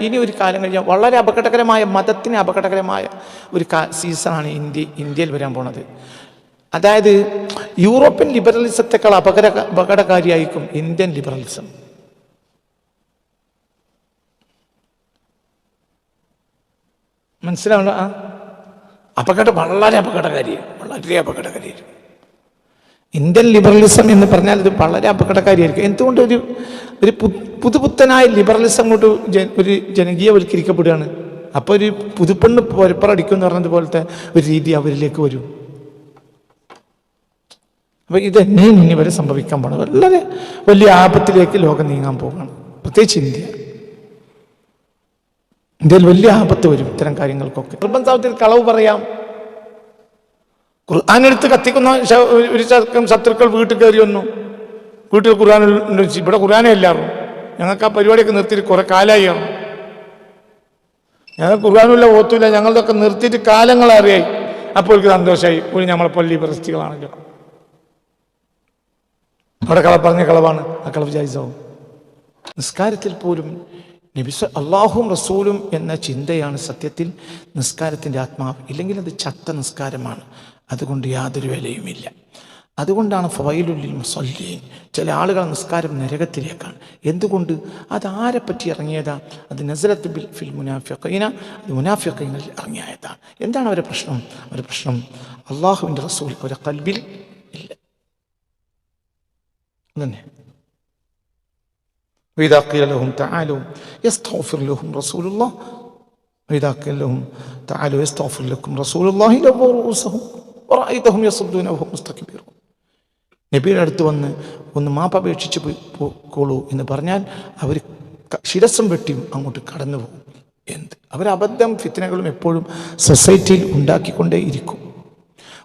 ഇനി ഒരു കാലം കഴിഞ്ഞാൽ വളരെ അപകടകരമായ മതത്തിന് അപകടകരമായ ഒരു സീസണാണ് ഇന്ത്യ ഇന്ത്യയിൽ വരാൻ പോണത്. അതായത് യൂറോപ്യൻ ലിബറലിസത്തെക്കാൾ അപകട അപകടകാരിയായിരിക്കും ഇന്ത്യൻ ലിബറലിസം. മനസ്സിലാവണ? അപകട വളരെ അപകടകാരിയാണ് വളരെ അപകടകാരിയായിരിക്കും ഇന്ത്യൻ ലിബറലിസം എന്ന് പറഞ്ഞാൽ ഇത് വളരെ അപകടകാരിയായിരിക്കും. എന്തുകൊണ്ട് ഒരു ഒരു പുതുപുത്തനായ ലിബറലിസം കൊണ്ട് ഒരു ജനകീയവൽക്കരിക്കപ്പെടുകയാണ്? അപ്പോൾ ഒരു പുതുപ്പെണ്ണ് പൊരപ്പറടിക്കും എന്ന് പറഞ്ഞതുപോലത്തെ ഒരു രീതി അവരിലേക്ക് വരും. അപ്പോൾ ഇതെന്നെയും ഇനി വരെ സംഭവിക്കാൻ പോകണം വളരെ വലിയ ആപത്തിലേക്ക് ലോകം നീങ്ങാൻ പോകുകയാണ് പ്രത്യേകിച്ച് ഇന്ത്യ. ഇന്ത്യയിൽ വലിയ ആപത്ത് വരും ഇത്തരം കാര്യങ്ങൾക്കൊക്കെ. നിർബന്ധത്തിൽ കളവ് പറയാം. ഖുർആാനെടുത്ത് കത്തിക്കുന്ന ഒരു ശത്രുക്കൾ വീട്ടിൽ കയറി വന്നു. വീട്ടിൽ ഖുർആൻ ഇവിടെ ഖുർആാനേ എല്ലാവരും ഞങ്ങൾക്ക് ആ പരിപാടിയൊക്കെ നിർത്തിയിട്ട് കുറെ കാലമായിയാണ് ഞങ്ങൾ ഖുർആാനുമില്ല ഓത്തുമില്ല ഞങ്ങളതൊക്കെ നിർത്തിയിട്ട് കാലങ്ങൾ അറിയായി അപ്പോൾ എനിക്ക് സന്തോഷമായി. ഒരു നമ്മളെ പള്ളി പ്രസ്തികളാണല്ലോ അവിടെ കള പറഞ്ഞ കളവാണ്. ആ കളവ് ജായിസാവും. നിസ്കാരത്തിൽ പോലും നബിസ അള്ളാഹും റസൂലും എന്ന ചിന്തയാണ് സത്യത്തിൽ നിസ്കാരത്തിന്റെ ആത്മാവ്. ഇല്ലെങ്കിൽ അത് ചത്ത നിസ്കാരമാണ്. അതുകൊണ്ട് യാതൊരു വിലയുമില്ല അതുകൊണ്ടാണ് ഫവൈലുല്ലിൽ മുസല്ലീൻ ചില ആളുകൾ നിസ്കാരം നരകത്തിലേക്കാണ് എന്തുകൊണ്ട് അത് ആരെ പറ്റി ഇറങ്ങിയതാ അത് നസലത്ത് ബിൽ ഫിൽ മുനാഫിഖീന അത് മുനാഫിഖീനിൽ ഇറങ്ങിയതാണ് എന്താണ് അവരുടെ പ്രശ്നം അവരുടെ പ്രശ്നം അള്ളാഹുവിൻ്റെ റസൂൽ അവരുടെ കൽബിൽ ഇല്ല തന്നെ وإذا قيل لهم تعالوا يستغفر لهم رسول الله وإذا قيل لهم تعالوا يستغفر لكم رسول الله لووا رؤوسهم മുസ്തഖിബീറും നബിയുടെ അടുത്ത് വന്ന് ഒന്ന് മാപ്പപേക്ഷിച്ച് പോയിക്കോളൂ എന്ന് പറഞ്ഞാൽ അവർ ശിരസം വെട്ടിയും അങ്ങോട്ട് കടന്നു പോകും. എന്ത്? അവരബദ്ധം ഫിത്തനകളും എപ്പോഴും സൊസൈറ്റിയിൽ ഉണ്ടാക്കിക്കൊണ്ടേ ഇരിക്കും.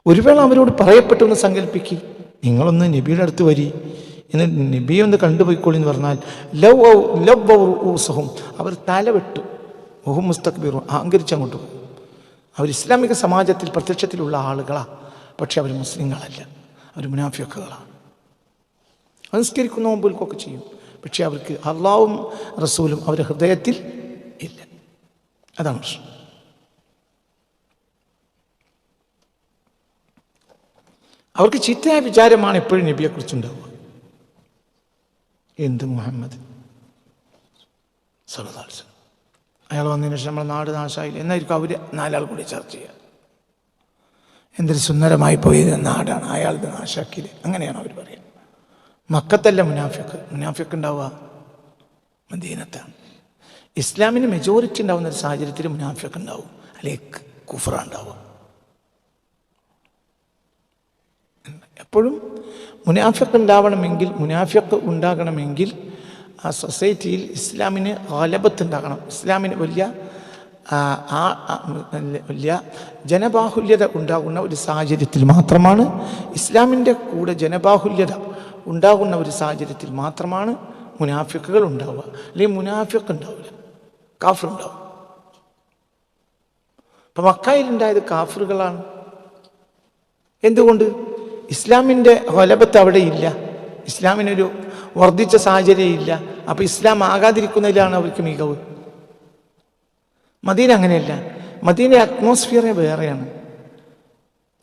ഒരു വേള അവരോട് പറയപ്പെട്ടു എന്ന് സങ്കല്പിക്കുക നിങ്ങളൊന്ന് നബിയുടെ അടുത്ത് വരി. എന്ന് നബിയെ ഒന്ന് കണ്ടുപോയിക്കോളി എന്ന് പറഞ്ഞാൽ ലവ് ലവ് ഊസഹും അവർ തല വെട്ടു. മുഹം മുസ്തക്ബീറും അങ്ങോട്ട് പോകും. അവർ ഇസ്ലാമിക സമാജത്തിൽ പ്രത്യക്ഷത്തിലുള്ള ആളുകളാണ് പക്ഷെ അവർ മുസ്ലിങ്ങളല്ല. അവർ മുനാഫിയക്കുകളാണ് അനുസ്കരിക്കുന്ന മുമ്പിൽക്കൊക്കെ ചെയ്യും. പക്ഷേ അവർക്ക് അള്ളാവും റസൂലും അവരുടെ ഹൃദയത്തിൽ ഇല്ല. അതാണ് പ്രശ്നം. അവർക്ക് ചിറ്റായ വിചാരമാണ് എപ്പോഴും നബിയെക്കുറിച്ച് ഉണ്ടാവുക എന്ത് മുഹമ്മദ്? വസല്ലം. അയാൾ വന്നതിന് ശേഷം നമ്മുടെ നാട് നാശമായില്ല എന്നായിരിക്കും അവർ നാലാൾ കൂടി ചർച്ച ചെയ്യുക. എന്തൊരു സുന്ദരമായി പോയത് നാടാണ് അയാളുടെ നാശാക്കിയിൽ അങ്ങനെയാണ് അവർ പറയുന്നത്. മക്കത്തല്ല മുനാഫിക്ക്. മുനാഫിക്ക് ഉണ്ടാവുക മദീനത്താണ്. ഇസ്ലാമിന് മെജോറിറ്റി ഉണ്ടാവുന്ന ഒരു സാഹചര്യത്തിൽ മുനാഫിക്ക് ഉണ്ടാവും. അല്ലെങ്കിൽ കുഫറ ഉണ്ടാവുക എപ്പോഴും മുനാഫിക്ക് ഉണ്ടാവണമെങ്കിൽ മുനാഫിക്ക് ഉണ്ടാകണമെങ്കിൽ ആ സൊസൈറ്റിയിൽ ഇസ്ലാമിന് ആലപത്ത് ഉണ്ടാകണം. ഇസ്ലാമിന് വലിയ ആ, ജനബാഹുല്യത ഉണ്ടാകുന്ന ഒരു സാഹചര്യത്തിൽ മാത്രമാണ് ഇസ്ലാമിന്റെ കൂടെ ജനബാഹുല്യത ഉണ്ടാകുന്ന ഒരു സാഹചര്യത്തിൽ മാത്രമാണ് മുനാഫിക്കുകൾ ഉണ്ടാവുക. അല്ലെങ്കിൽ മുനാഫിക്ക് ഉണ്ടാവില്ല. കാഫർ ഉണ്ടാവും. അപ്പം മക്കായിലുണ്ടായത് കാഫറുകളാണ്. എന്തുകൊണ്ട്? ഇസ്ലാമിന്റെ കൊലബത്ത് അവിടെ ഇല്ല. ഇസ്ലാമിനൊരു വർദ്ധിച്ച സാഹചര്യം ഇല്ല. അപ്പോൾ ഇസ്ലാം ആകാതിരിക്കുന്നതിലാണ് അവർക്ക് മികവ്. മദീന അങ്ങനെയല്ല. മദീന അറ്റ്മോസ്ഫിയറെ വേറെയാണ്.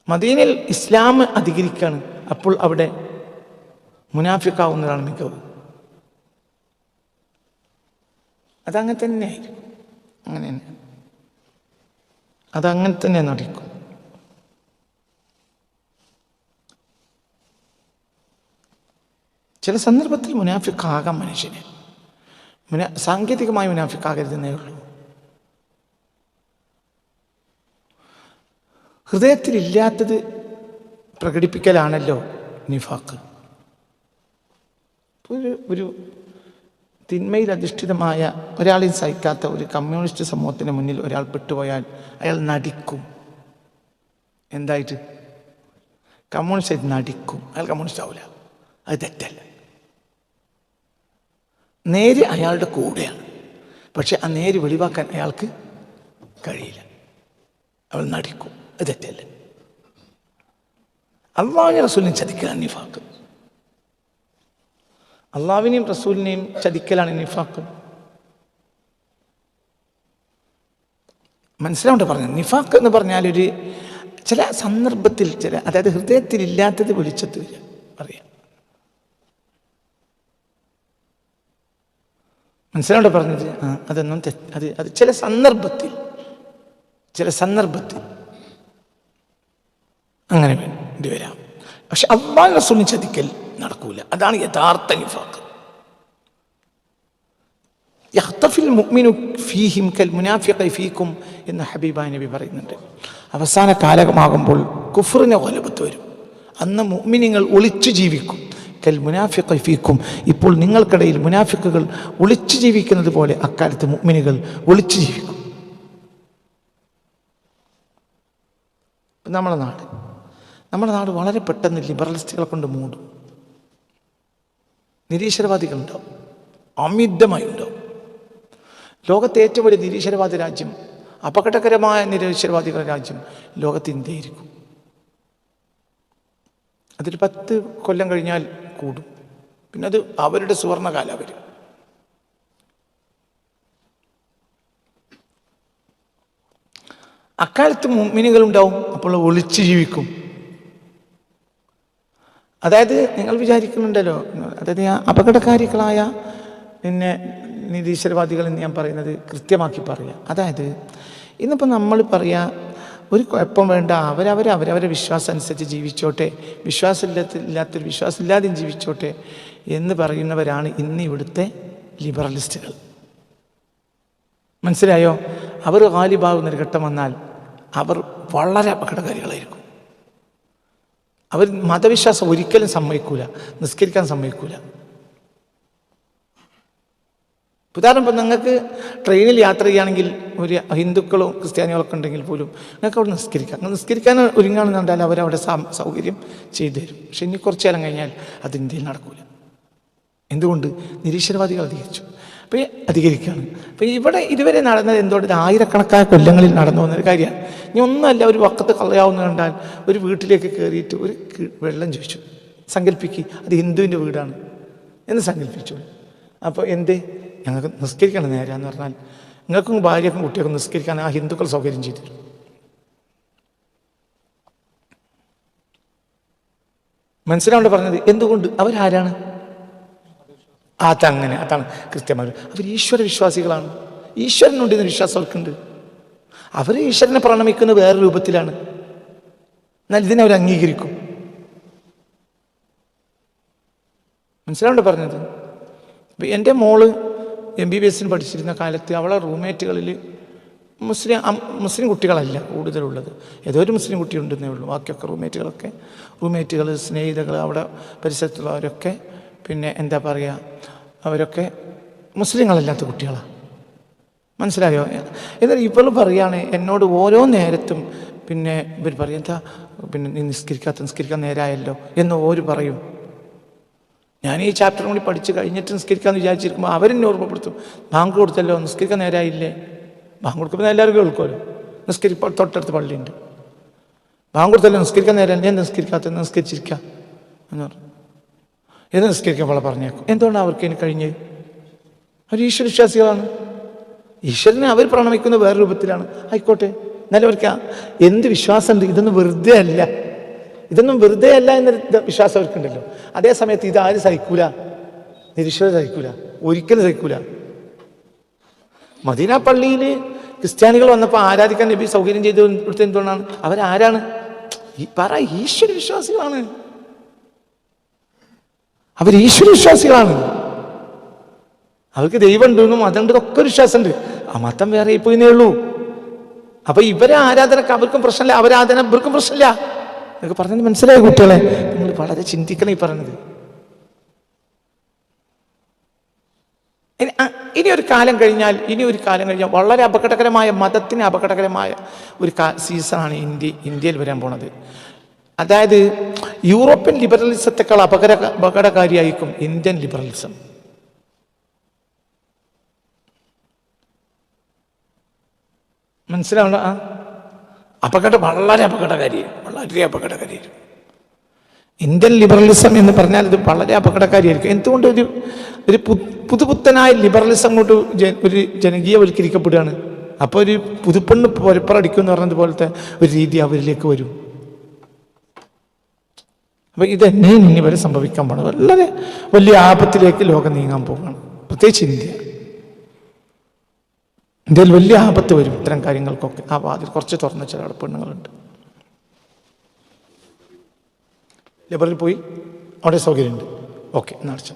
മദീനയിൽ ഇസ്ലാം അധികരിക്കുകയാണ് അപ്പോൾ അവിടെ മുനാഫിക്കാവുന്നതാണ് മികവ്. അതങ്ങനെ തന്നെ ആയിരിക്കും അങ്ങനെ തന്നെ അതങ്ങനെ തന്നെ നടക്കും. ചില സന്ദർഭത്തിൽ മുനാഫിക്കാകാം മനുഷ്യന്. മുന സാങ്കേതികമായി മുനാഫിക്കാകരുതെന്നേ ഉള്ളൂ. ഹൃദയത്തിലില്ലാത്തത് പ്രകടിപ്പിക്കലാണല്ലോ നിഫാക്ക് ഒരു ഒരു തിന്മയിൽ അധിഷ്ഠിതമായ ഒരാളെയും സഹിക്കാത്ത ഒരു കമ്മ്യൂണിസ്റ്റ് സമൂഹത്തിന് മുന്നിൽ ഒരാൾ പെട്ടുപോയാൽ അയാൾ നടിക്കും. എന്തായിട്ട്? കമ്മ്യൂണിസ്റ്റ് ആയിട്ട് നടിക്കും. അയാൾ കമ്മ്യൂണിസ്റ്റ് ആവില്ല അത് തെറ്റല്ല. നേര് അയാളുടെ കൂടെയാണ്. പക്ഷെ ആ നേര് വെളിവാക്കാൻ അയാൾക്ക് കഴിയില്ല. അവൾ നടിക്കും. തെറ്റല്ല? അള്ളാഹുവിനെ റസൂലിനെ ചതിക്കലാണ് നിഫാക്ക് അള്ളാവിനെയും റസൂലിനെയും ചതിക്കലാണ് നിഫാക്ക് മനസ്സിലാവേണ്ട പറഞ്ഞു നിഫാക്ക് എന്ന് പറഞ്ഞാൽ ഒരു ചില സന്ദർഭത്തിൽ ചില അതായത് ഹൃദയത്തിൽ ഇല്ലാത്തത് വെളിച്ചത്ത് വരിക പറയാം. മനസ്സിലാവേണ്ട പറഞ്ഞത്? ആ അതൊന്നും അത് അത് ചില സന്ദർഭത്തിൽ ചില സന്ദർഭത്തിൽ അങ്ങനെ വേണ്ടി വരാം. പക്ഷെ അള്ളാഹ് റസൂലിനെ ചതിക്കൽ നടക്കൂല. അതാണ് യഥാർത്ഥ നിഫാക്ക് ഫീക്കും എന്ന് ഹബീബ നബി പറയുന്നുണ്ട്. അവസാന കാലമാകുമ്പോൾ കുഫറിന് കൊലപത്ത് വരും. അന്ന് മുഅ്മിനിങ്ങൾ ഒളിച്ചു ജീവിക്കും. കൽ മുനാഫിഖ് ഫീക്കും ഇപ്പോൾ നിങ്ങൾക്കിടയിൽ മുനാഫിക്കുകൾ ഒളിച്ചു ജീവിക്കുന്നത് പോലെ അക്കാലത്ത് മുഅ്മിനീകൾ ഒളിച്ചു ജീവിക്കും. നമ്മുടെ നാട്. നമ്മുടെ നാട് വളരെ പെട്ടെന്ന് ലിബറലിസ്റ്റുകളെ കൊണ്ട് മൂടും. നിരീശ്വരവാദികളുണ്ടാവും അമിതമായി ഉണ്ടാവും ലോകത്തെ ഏറ്റവും വലിയ നിരീശ്വരവാദി രാജ്യം അപകടകരമായ നിരീശ്വരവാദികളുടെ രാജ്യം ലോകത്ത് ഇന്ത്യയായിരിക്കും. അതിൽ പത്ത് കൊല്ലം കഴിഞ്ഞാൽ കൂടും. പിന്നെ അത് അവരുടെ സുവർണകാലം അവർ അക്കാലത്ത് മിനികളുണ്ടാവും അപ്പോൾ ഒളിച്ചു ജീവിക്കും. അതായത് നിങ്ങൾ വിചാരിക്കുന്നുണ്ടല്ലോ. അതായത് ഞാൻ അപകടകാരികളായ പിന്നെ നിരീശ്വരവാദികൾ എന്ന് ഞാൻ പറയുന്നത് കൃത്യമാക്കി പറയാം അതായത് ഇന്നിപ്പോൾ നമ്മൾ പറയുക ഒരു കുഴപ്പം വേണ്ട അവരവർ അവരവരെ വിശ്വാസം അനുസരിച്ച് ജീവിച്ചോട്ടെ വിശ്വാസമില്ലാത്ത ഇല്ലാത്തൊരു വിശ്വാസമില്ലാതെയും ജീവിച്ചോട്ടെ എന്ന് പറയുന്നവരാണ് ഇന്ന് ഇവിടുത്തെ ലിബറലിസ്റ്റുകൾ. മനസ്സിലായോ? അവർ ഗാലിബാകുന്നൊരു ഘട്ടം വന്നാൽ അവർ വളരെ അപകടകാരികളായിരിക്കും. അവർ മതവിശ്വാസം ഒരിക്കലും സമ്മതിക്കൂല നിസ്കരിക്കാൻ സമ്മതിക്കൂല. ഉദാഹരണം ഇപ്പം നിങ്ങൾക്ക് ട്രെയിനിൽ യാത്ര ചെയ്യുകയാണെങ്കിൽ ഒരു ഹിന്ദുക്കളോ ക്രിസ്ത്യാനികളൊക്കെ ഉണ്ടെങ്കിൽ പോലും നിങ്ങൾക്ക് അവിടെ നിസ്കരിക്കാം. നിസ്കരിക്കാൻ ഒരുങ്ങാണെന്ന് കണ്ടാൽ അവരവിടെ സൗകര്യം ചെയ്തു തരും. പക്ഷെ ഇനി കുറച്ചു കാലം കഴിഞ്ഞാൽ അത് ഇന്ത്യയിൽ നടക്കൂല. എന്തുകൊണ്ട്? നിരീശ്വരവാദികൾ അധികരിച്ചു. അപ്പോൾ അധികരിക്കുകയാണ്. അപ്പോൾ ഇവിടെ ഇതുവരെ നടന്നത് എന്തുകൊണ്ട്? ആയിരക്കണക്കായ കൊല്ലങ്ങളിൽ നടന്നു വന്നൊരു കാര്യമാണ്. ഇനി ഒന്നുമല്ല ഒരു വക്കത്ത് കളയാവുന്ന കണ്ടാൽ ഒരു വീട്ടിലേക്ക് കയറിയിട്ട് ഒരു വെള്ളം ചോദിച്ചു. സങ്കല്പിക്കുക അത് ഹിന്ദുവിന്റെ വീടാണ് എന്ന് സങ്കല്പിച്ചു. അപ്പോൾ എന്ത്? ഞങ്ങൾക്ക് നിസ്കരിക്കണം നേരാന്ന് പറഞ്ഞാൽ നിങ്ങൾക്കും ഭാര്യക്കും കുട്ടികൾക്കും നിസ്കരിക്കാൻ ആ ഹിന്ദുക്കൾ സൗകര്യം ചെയ്തിരുന്നു തരും. മനസ്സിലാവേണ്ട പറഞ്ഞത്? എന്തുകൊണ്ട്? അവരാരാണ്? അതങ്ങനെ അതാണ് കൃത്യമായി അവർ ഈശ്വര വിശ്വാസികളാണ്. ഈശ്വരനുണ്ട് എന്ന് വിശ്വാസം അവർക്കുണ്ട്. അവർ ഈശ്വരനെ പ്രണമിക്കുന്ന വേറെ രൂപത്തിലാണ്. എന്നാൽ ഇതിനെ അവർ അംഗീകരിക്കും. മനസ്സിലാവേണ്ട പറഞ്ഞത്? എന്റെ മോൾ എം ബി ബി എസിന് പഠിച്ചിരുന്ന കാലത്ത് അവളെ റൂംമേറ്റുകളിൽ മുസ്ലിം മുസ്ലിം കുട്ടികളല്ല കൂടുതലുള്ളത്. ഏതോ ഒരു മുസ്ലിം കുട്ടി ഉണ്ടെന്നേ ഉള്ളൂ. ബാക്കിയൊക്കെ റൂംമേറ്റുകളൊക്കെ റൂംമേറ്റുകൾ സ്നേഹിതകൾ അവിടെ പരിസരത്തുള്ളവരൊക്കെ പിന്നെ എന്താ പറയുക അവരൊക്കെ മുസ്ലിങ്ങളല്ലാത്ത കുട്ടികളാണ് മനസ്സിലായോ? എന്നാൽ ഇപ്പോൾ പറയുകയാണ് എന്നോട് ഓരോ നേരത്തും പിന്നെ ഇവർ പറയും എന്താ പിന്നെ നീ നിസ്കരിക്കാത്ത നിസ്കരിക്കാൻ നേരായല്ലോ എന്ന് ഓര് പറയും. ഞാൻ ഈ ചാപ്റ്ററും കൂടി പഠിച്ച് കഴിഞ്ഞിട്ട് നിസ്കരിക്കാമെന്ന് വിചാരിച്ചിരിക്കുമ്പോൾ അവരെന്നെ ഓർമ്മപ്പെടുത്തും. ബാങ്ക് കൊടുത്തല്ലോ നിസ്കരിക്കാൻ നേരായില്ലേ? ബാങ്ക് കൊടുക്കുമ്പോൾ എല്ലാവരും കേൾക്കുമല്ലോ നിസ്കരി തൊട്ടടുത്ത് പള്ളിയുണ്ട്. ബാങ്ക് കൊടുത്തല്ലോ നിസ്കരിക്കാൻ നേരം ഞാൻ നിസ്കരിക്കാത്ത നിസ്കരിച്ചിരിക്കാം എന്ന് പറഞ്ഞു. എന്ന് നിസ്കരിക്കാൻ അവളെ പറഞ്ഞേക്കും? എന്തുകൊണ്ടാണ് അവർക്ക് ഇനി കഴിഞ്ഞ് അവർ ഈശ്വര വിശ്വാസികളാണ് ഈശ്വരനെ അവർ പ്രണമിക്കുന്ന വേറെ രൂപത്തിലാണ്. ആയിക്കോട്ടെ. എന്നാലും എന്ത് വിശ്വാസമുണ്ട്? ഇതൊന്നും വെറുതെ അല്ല. ഇതൊന്നും വെറുതെ അല്ല എന്നൊരു വിശ്വാസം അവർക്കുണ്ടല്ലോ. അതേ സമയത്ത് ഇത് ആരും സഹിക്കൂല? നിരീശ്വര സഹിക്കൂല. ഒരിക്കലും സഹിക്കൂല. മദീന പള്ളിയിൽ ക്രിസ്ത്യാനികൾ വന്നപ്പോൾ ആരാധിക്കാൻ നബി സൗകര്യം ചെയ്ത് കൊടുത്തത് എന്തുകൊണ്ടാണ്? അവരാരാണ്? പറ ഈശ്വര വിശ്വാസികളാണ് അവർ ഈശ്വരവിശ്വാസികളാണ് അവർക്ക് ദൈവം ഉണ്ടെന്നും ഒക്കെ ഒരു വിശ്വാസമുണ്ട്. ആ മതം വേറെ പോയിന്നേ ഉള്ളൂ. അപ്പൊ ഇവരെ ആരാധന അവർക്കും പ്രശ്നമില്ല അവരാധന ഇവർക്കും പ്രശ്നമില്ല. എന്നൊക്കെ പറഞ്ഞത് മനസ്സിലായ കുട്ടികളെ? നിങ്ങൾ വളരെ ചിന്തിക്കണം ഈ പറഞ്ഞത്. ഇനി ഒരു കാലം കഴിഞ്ഞാൽ ഇനി ഒരു കാലം കഴിഞ്ഞാൽ വളരെ അപകടകരമായ മതത്തിന് അപകടകരമായ ഒരു സീസണാണ് ഇന്ത്യ ഇന്ത്യയിൽ വരാൻ പോണത്. അതായത് യൂറോപ്യൻ ലിബറലിസത്തെക്കാൾ അപകട അപകടകാരിയായിരിക്കും ഇന്ത്യൻ ലിബറലിസം. മനസ്സിലാവണ? ആ. അപകടം വളരെ അപകടകാരിയാണ് വളരെ അപകടകാരിയാണ് ഇന്ത്യൻ ലിബറലിസം എന്ന് പറഞ്ഞാൽ ഇത് വളരെ അപകടകാരിയായിരിക്കും. എന്തുകൊണ്ട് ഒരു ഒരു പുതുപുത്തനായ ലിബറലിസം കൊണ്ട് ഒരു ജനകീയവൽക്കരിക്കപ്പെടുകയാണ്? അപ്പോൾ ഒരു പുതുപ്പെണ്ണ് പൊരപ്പറടിക്കും എന്ന് പറഞ്ഞതുപോലത്തെ ഒരു രീതി അവരിലേക്ക് വരും. അപ്പോൾ ഇതെന്നെ ഇനി വരെ സംഭവിക്കാൻ പോകണം വളരെ വലിയ ആപത്തിലേക്ക് ലോകം നീങ്ങാൻ പോകണം പ്രത്യേകിച്ച് ഇന്ത്യ. ഇന്ത്യയിൽ വലിയ ആപത്ത് വരും ഇത്തരം കാര്യങ്ങൾക്കൊക്കെ. ആ വാതിൽ കുറച്ച് തുറന്ന ചില പെണ്ണുങ്ങളുണ്ട്. ലിബറിൽ പോയി. അവിടെ സൗകര്യമുണ്ട്. ഓക്കെ എന്നടിച്ച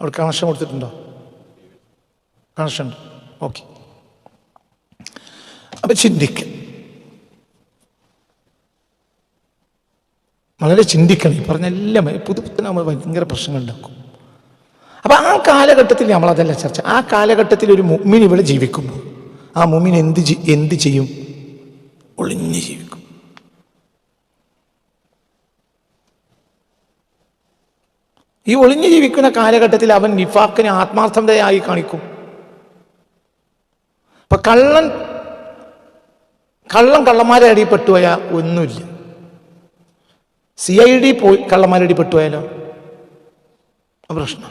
അവിടെ കണക്ഷൻ കൊടുത്തിട്ടുണ്ടോ? കണക്ഷൻ ഉണ്ട്. ഓക്കെ. അപ്പം ചിന്തിക്കുക വളരെ ചിന്തിക്കണം. ഈ പറഞ്ഞ എല്ലാം നമ്മൾ ഭയങ്കര പ്രശ്നങ്ങൾ ഉണ്ടാക്കും അപ്പൊ ആ കാലഘട്ടത്തിൽ നമ്മളതല്ല ചർച്ച. ആ കാലഘട്ടത്തിൽ ഒരു മുമ്മിൻ ഇവിടെ ജീവിക്കുമ്പോൾ ആ മുമ്മിൻ എന്ത് എന്ത് ചെയ്യും? ഒളിഞ്ഞ് ജീവിക്കും. ഈ ഒളിഞ്ഞു ജീവിക്കുന്ന കാലഘട്ടത്തിൽ അവൻ നിഫാക്കിനെ ആത്മാർത്ഥതയായി കാണിക്കും. അപ്പൊ കള്ളൻ കള്ളം കള്ളന്മാരെ അടി പോയാൽ ഒന്നുമില്ല. സി ഐ ഡി പോയി കള്ളന്മാരടി പെട്ടുപോയാലോ? പ്രശ്നം.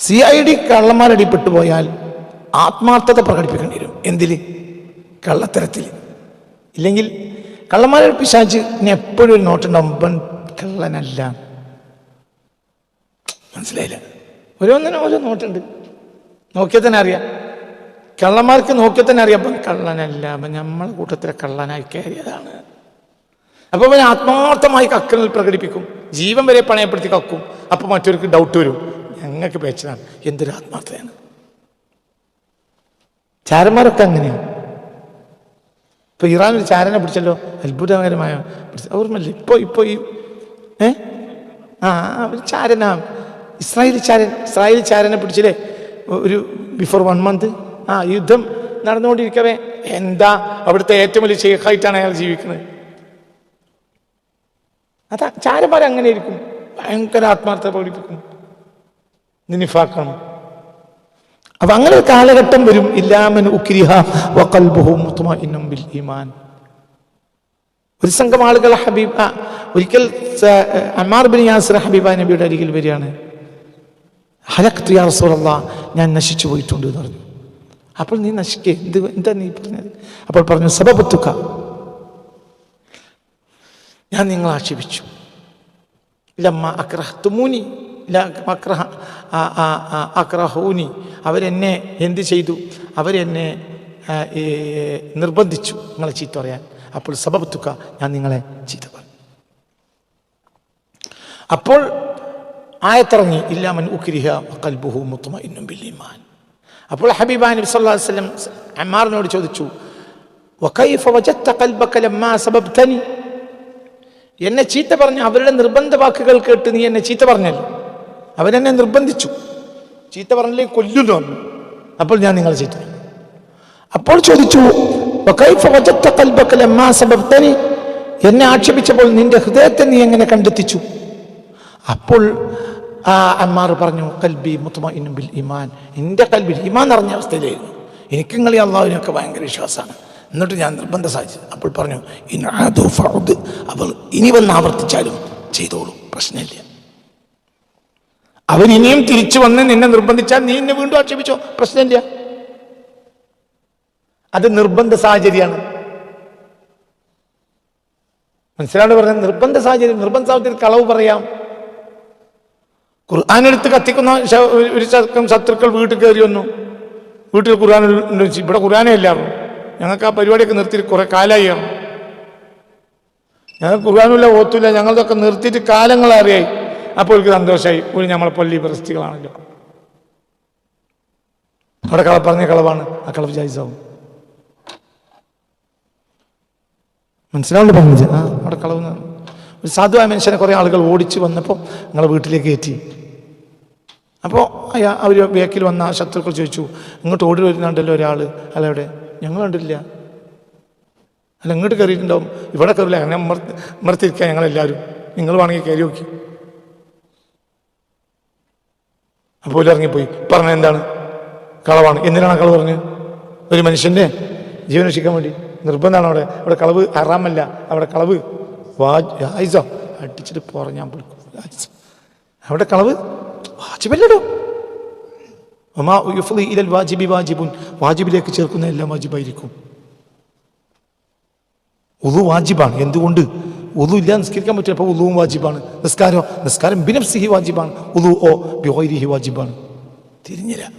സി ഐ ഡി കള്ളന്മാരടി പെട്ടുപോയാൽ ആത്മാർത്ഥത പ്രകടിപ്പിക്കേണ്ടി വരും. എന്തിൽ കള്ളത്തരത്തിൽ. ഇല്ലെങ്കിൽ കള്ളന്മാരെ പിശാച്ച് ഇനി എപ്പോഴും ഒരു നോട്ടുണ്ടാവും ഇവൻ കള്ളനല്ല. മനസ്സിലായില്ല. ഓരോന്നിനും ഓരോ നോട്ടുണ്ട്. നോക്കിയാൽ തന്നെ അറിയാം. കള്ളന്മാർക്ക് നോക്കിയാൽ തന്നെ അറിയാം അപ്പം കള്ളനല്ല. അപ്പം നമ്മളെ കൂട്ടത്തിലെ കള്ളനായി കയറിയതാണ്. അപ്പൊ അവൻ ആത്മാർത്ഥമായി കക്കലിൽ പ്രകടിപ്പിക്കും. ജീവൻ വരെ പണയപ്പെടുത്തി കക്കും. അപ്പോൾ മറ്റൊരു ഡൗട്ട് വരും. ഞങ്ങൾക്ക് പേച്ചനാണ് എന്തൊരു ആത്മാർത്ഥതയാണ്. ചാരന്മാരൊക്കെ അങ്ങനെയാണ് ഇപ്പൊ ഇറാൻ ഒരു ചാരനെ പിടിച്ചല്ലോ. അത്ഭുതകരമായ പിടിച്ച ഓർമ്മല്ലേ ഇപ്പൊ ഇപ്പൊ ഈ ഏ? ആ ചാരനാ. Israel ചാരൻ Israel ചാരനെ പിടിച്ചില്ലേ? ഒരു ബിഫോർ വൺ മന്ത് ആ യുദ്ധം നടന്നുകൊണ്ടിരിക്കവേ. എന്താ അവിടുത്തെ ഏറ്റവും വലിയ ഷെയ്ഖായിട്ടാണ് അയാൾ ജീവിക്കുന്നത്? അതാ ചാരന്മാർ അങ്ങനെ ഇരിക്കും. ഭയങ്കര ആത്മാർത്ഥത പ്രകടിപ്പിക്കും നിനിഫാക്കണം അപ്പൊ അങ്ങനെ ഒരു കാലഘട്ടം വരും. ഇല്ലാമൻ ഉക്രിഹ മുത്മഇന്നും ബിൽ ഈമാൻ. ഒരു സംഘം ആളുകൾ ഹബീബ ഒരിക്കൽ അമാർ ബിൻ യാസിർ ഹബീബ നബിയുടെ അരികിൽ വരികയാണ്. ഹലക്ത് ഞാൻ നശിച്ചു പോയിട്ടുണ്ട് എന്ന് പറഞ്ഞു. അപ്പോൾ നീ നശിക്കേ. എന്ത് എന്താ നീ പറഞ്ഞത്? അപ്പോൾ പറഞ്ഞു സബബത്തുക്ക ഞാൻ നിങ്ങളെ ആക്ഷേപിച്ചു. ലമ്മ അക്രഹത്തുമൂനി അക്രഹ തുമൂനി അക്രഹ അക്രഹൂനി. അവരെന്നെ എന്ത് ചെയ്തു? അവരെന്നെ നിർബന്ധിച്ചു നിങ്ങളെ ചീത്ത പറയാൻ. അപ്പോൾ സബബത്തുക്ക ഞാൻ നിങ്ങളെ ചീത്ത പറഞ്ഞു. അപ്പോൾ ആയത്തിറങ്ങി ഇല്ലാമൻ ഉക്രിഹ കൽബുഹു മുത്തുമ ഇന്നും ബില്ലിമാൻ അപ്പോൾ ഹബീബാൻ നബി അലൈഹി വസല്ലം അമ്മാറിനോട് ചോദിച്ചു വകൈഫ വജത്ത ഖൽബക ലമ്മാ സബബ്തനി? എന്നെ ചീത്ത പറഞ്ഞു അവരുടെ നിർബന്ധ വാക്കുകൾ കേട്ട് നീ എന്നെ ചീത്ത പറഞ്ഞല്ലോ? അവരെന്നെ നിർബന്ധിച്ചു. ചീത്ത പറഞ്ഞില്ലേ കൊല്ലുന്നു പറഞ്ഞു അപ്പോൾ ഞാൻ നിങ്ങളെ ചീത്ത അപ്പോൾ ചോദിച്ചു? എന്നെ ആക്ഷേപിച്ചപ്പോൾ നിന്റെ ഹൃദയത്തെ നീ എങ്ങനെ കണ്ടെത്തിച്ചു? അപ്പോൾ ആ അമ്മാർ പറഞ്ഞു കൽബി മുത്തുമഇന്നും ബിൽ ഈമാൻ. എന്റെ കൽബിൽ ഇമാൻ നിറഞ്ഞ അവസ്ഥയിലായിരുന്നു. എനിക്ക് നിങ്ങളെ അള്ളാഹുവിനൊക്കെ ഭയങ്കര വിശ്വാസമാണ്. എന്നിട്ട് ഞാൻ നിർബന്ധം സാധിച്ചു അപ്പോൾ പറഞ്ഞു ഇനാദു ഫൗദ് ഫഉദ്." അവൾ ഇനി വന്ന് ആവർത്തിച്ചാലും ചെയ്തോളൂ പ്രശ്നമില്ല. അവൻ ഇനിയും തിരിച്ചു വന്ന് നിന്നെ നിർബന്ധിച്ചാൽ നീ എന്നെ വീണ്ടും ആക്ഷേപിച്ചോ? പ്രശ്നമില്ല. അത് നിർബന്ധ സാഹചര്യമാണ്. മനസ്സിലാണ് പറഞ്ഞത് നിർബന്ധ സാഹചര്യം നിർബന്ധ സാഹചര്യത്തിൽ കളവ് പറയാം. ഖുർആൻ എടുത്ത് കത്തിക്കുന്ന ഒരു- ശത്രുക്കൾ വീട്ടിൽ കയറി വന്നു. വീട്ടിൽ ഖുർആൻ ഇവിടെ ഖുർആനേ ഇല്ലായിരുന്നു. ഞങ്ങൾക്ക് ആ പരിപാടിയൊക്കെ നിർത്തി കുറെ കാലമായി ഞങ്ങൾ കുർബാനുമില്ല ഓത്തുമില്ല ഞങ്ങളതൊക്കെ നിർത്തിയിട്ട് കാലങ്ങളറിയായി. അപ്പോൾ എനിക്ക് സന്തോഷമായി. ഒരു നമ്മളെ പള്ളി പ്രസ്തികളാണല്ലോ അവിടെ കള പറഞ്ഞ കളവാണ്. ആ കളവ് ജായിസാവും. മനസ്സിലാവുന്നു പറഞ്ഞത് ആ അവിടെ കളവ് ഒരു സാധുവായ മനുഷ്യനെ കുറേ ആളുകൾ ഓടിച്ച് വന്നപ്പോൾ നിങ്ങളെ വീട്ടിലേക്ക് കയറ്റി. അപ്പോൾ അവർ ബേക്കിൽ വന്ന ആ ശത്രുക്കൾ ചോദിച്ചു ഇങ്ങോട്ട് ഓടി വരുന്നുണ്ടല്ലോ ഒരാൾ അല്ല എവിടെ ഞങ്ങൾ കണ്ടില്ല അല്ല ഇങ്ങോട്ട് കയറിയിട്ടുണ്ടാവും. ഇവിടെ കയറില്ല അങ്ങനെ മറത്തിരിക്കുക ഞങ്ങളെല്ലാവരും. നിങ്ങൾ വേണമെങ്കിൽ കയറി നോക്കി. അപ്പോൾ ഇറങ്ങിപ്പോയി. പറഞ്ഞ എന്താണ്? കളവാണ്. എന്തിനാണ് കളവ് പറഞ്ഞത്? ഒരു മനുഷ്യന്റെ ജീവൻ രക്ഷിക്കാൻ വേണ്ടി. നിർബന്ധമാണ് അവിടെ. അവിടെ കളവ് അറാമല്ല അവിടെ കളവ് വാജ് അടിച്ചിട്ട് പോറ ഞാൻ. അവിടെ കളവ് വാജിബല്ലടോ. യുഫ്ലി ഇലൽ വാജിബി വാജിബുൻ വാജിബിലേക്ക് ചേർക്കുന്ന എല്ലാം വാജിബായിരിക്കും. ഉദു വാജിബാണ്. എന്തുകൊണ്ട്? ഉദു ഇല്ല നിസ്കരിക്കാൻ പറ്റില്ല. അപ്പോൾ ഉദുവും വാജിബാണ്. നിസ്കാരോ നിസ്കാരം ബിനഫ്സിഹി വാജിബാണ്. ഉദു ഓ ബിഹി വാജിബാണ്. തിരിഞ്ഞില്ല.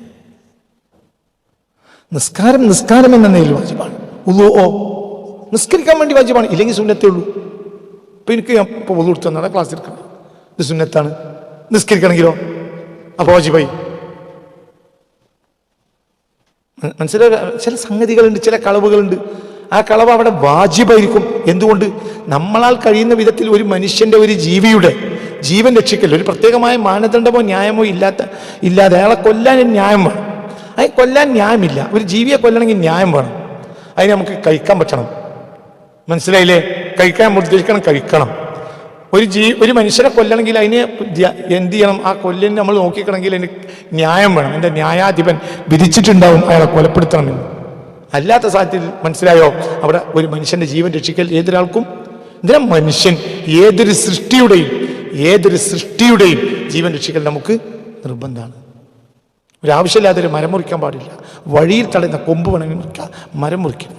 നിസ്കാരം നിസ്കാരം എന്ന നിലയിൽ വാജിബാണ്. ഉദു ഓ നിസ്കരിക്കാൻ വേണ്ടി വാജിബാണ്. ഇല്ലെങ്കിൽ സുന്നത്തേ ഉള്ളൂ. അപ്പോൾ എനിക്ക് ഇപ്പോൾ ഉദു എടുത്തു ക്ലാസ് എടുക്കണം ഇത് സുന്നത്താണ്. നിസ്കരിക്കണമെങ്കിലോ അപ്പോൾ വാജിബായി. മ- മനസ്സിലായ ചില സംഗതികളുണ്ട് ചില കളവുകളുണ്ട്. ആ കളവ് അവിടെ വാജിബായിരിക്കും. എന്തുകൊണ്ട്? നമ്മളാൽ കഴിയുന്ന വിധത്തിൽ ഒരു മനുഷ്യന്റെ ഒരു ജീവിയുടെ ജീവൻ രക്ഷിക്കൽ ഒരു പ്രത്യേകമായ മാനദണ്ഡമോ ന്യായമോ ഇല്ലാത്ത ഇല്ലാതെ അയാളെ കൊല്ലാൻ ന്യായം വേണം. അതിന് കൊല്ലാൻ ന്യായമില്ല. ഒരു ജീവിയെ കൊല്ലണമെങ്കിൽ ന്യായം വേണം. അതിന് നമുക്ക് കഴിക്കാൻ പറ്റണം. മനസ്സിലായില്ലേ? കഴിക്കാൻ ഉദ്ദേശിക്കണം കഴിക്കണം. ഒരു ജീ ഒരു മനുഷ്യനെ കൊല്ലണമെങ്കിൽ അതിന് എന്ത് ചെയ്യണം? ആ കൊല്ലിനെ നമ്മൾ നോക്കിക്കണമെങ്കിൽ അതിന് ന്യായം വേണം. എന്റെ ന്യായാധിപൻ വിധിച്ചിട്ടുണ്ടാവും അയാളെ കൊലപ്പെടുത്തണമെന്ന്. അല്ലാത്ത സാഹചര്യത്തിൽ മനസ്സിലായോ? അവിടെ ഒരു മനുഷ്യന്റെ ജീവൻ രക്ഷിക്കൽ ഏതൊരാൾക്കും? എന്തിനാ മനുഷ്യൻ ഏതൊരു സൃഷ്ടിയുടെയും ഏതൊരു സൃഷ്ടിയുടെയും ജീവൻ രക്ഷിക്കൽ നമുക്ക് നിർബന്ധമാണ്? ഒരു ആവശ്യമില്ലാതെ ഒരു മരം മുറിക്കാൻ പാടില്ല. വഴിയിൽ തടയുന്ന കൊമ്പ് വേണമെങ്കിൽ മുറിക്കാം. മരം മുറിക്കരുത്.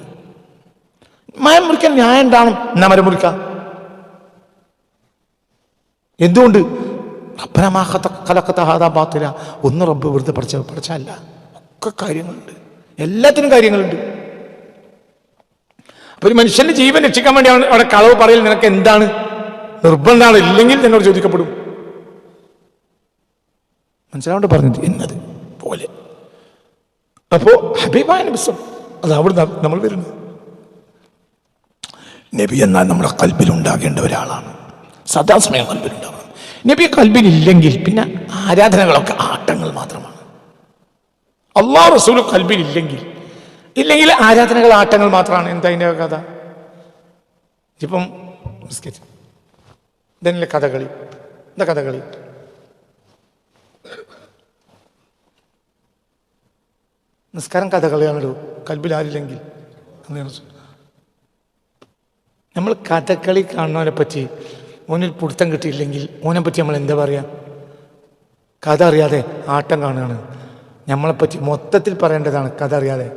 മരം മുറിക്കാൻ ന്യായം ഉണ്ടാവണം എന്നാ മരം മുറിക്കാം? എന്തുകൊണ്ട്? കലക്കത്താഹാദാ ഒന്ന് റബ്ബ് വെറുതെ പഠിച്ച പഠിച്ചല്ല ഒക്കെ കാര്യങ്ങളുണ്ട്. എല്ലാത്തിനും കാര്യങ്ങളുണ്ട്. അപ്പൊ ഒരു മനുഷ്യന്റെ ജീവൻ രക്ഷിക്കാൻ വേണ്ടി അവിടെ കളവ് പറയൽ നിനക്ക് എന്താണ്? നിർബന്ധമാണ്. ഇല്ലെങ്കിൽ എന്നോട് ചോദിക്കപ്പെടും. മനസ്സിലാവണ്ട് പറഞ്ഞത്? എന്നത് പോലെ. അപ്പോ ഹബീബായ നിമിഷം അത് അവിടെ നമ്മൾ വരുന്നത്. നബി എന്നാൽ നമ്മുടെ കൽബിൽ ഉണ്ടാകേണ്ട ഒരാളാണ്. സദാസമയം കൽബിലുണ്ടാവണം നബി കൽബിലില്ലെങ്കിൽ പിന്നെ ആരാധനകളൊക്കെ ആട്ടങ്ങൾ മാത്രമാണ്. അള്ളാഹ് റസൂൽ കൽബിലില്ലെങ്കിൽ ഇല്ലെങ്കിൽ ആരാധനകൾ ആട്ടങ്ങൾ മാത്രമാണ്. എന്താ അതിന്റെ കഥ? ഇപ്പം ബിസ്ക്കറ്റ്. ഇതന്നെ കഥകളി? എന്താ കഥകളി? നിസ്കാരം കഥകളിയാണല്ലോ. കൽബിൽ ആരില്ലെങ്കിൽ നമ്മൾ കഥകളി കാണുന്നവനെ പറ്റി ഓനിൽ പിടുത്തം കിട്ടിയില്ലെങ്കിൽ ഓനെ പറ്റി നമ്മൾ എന്താ പറയുക കഥ അറിയാതെ ആട്ടം കാണുകയാണ്. നമ്മളെപ്പറ്റി മൊത്തത്തിൽ പറയേണ്ടതാണ് കഥ അറിയാതെ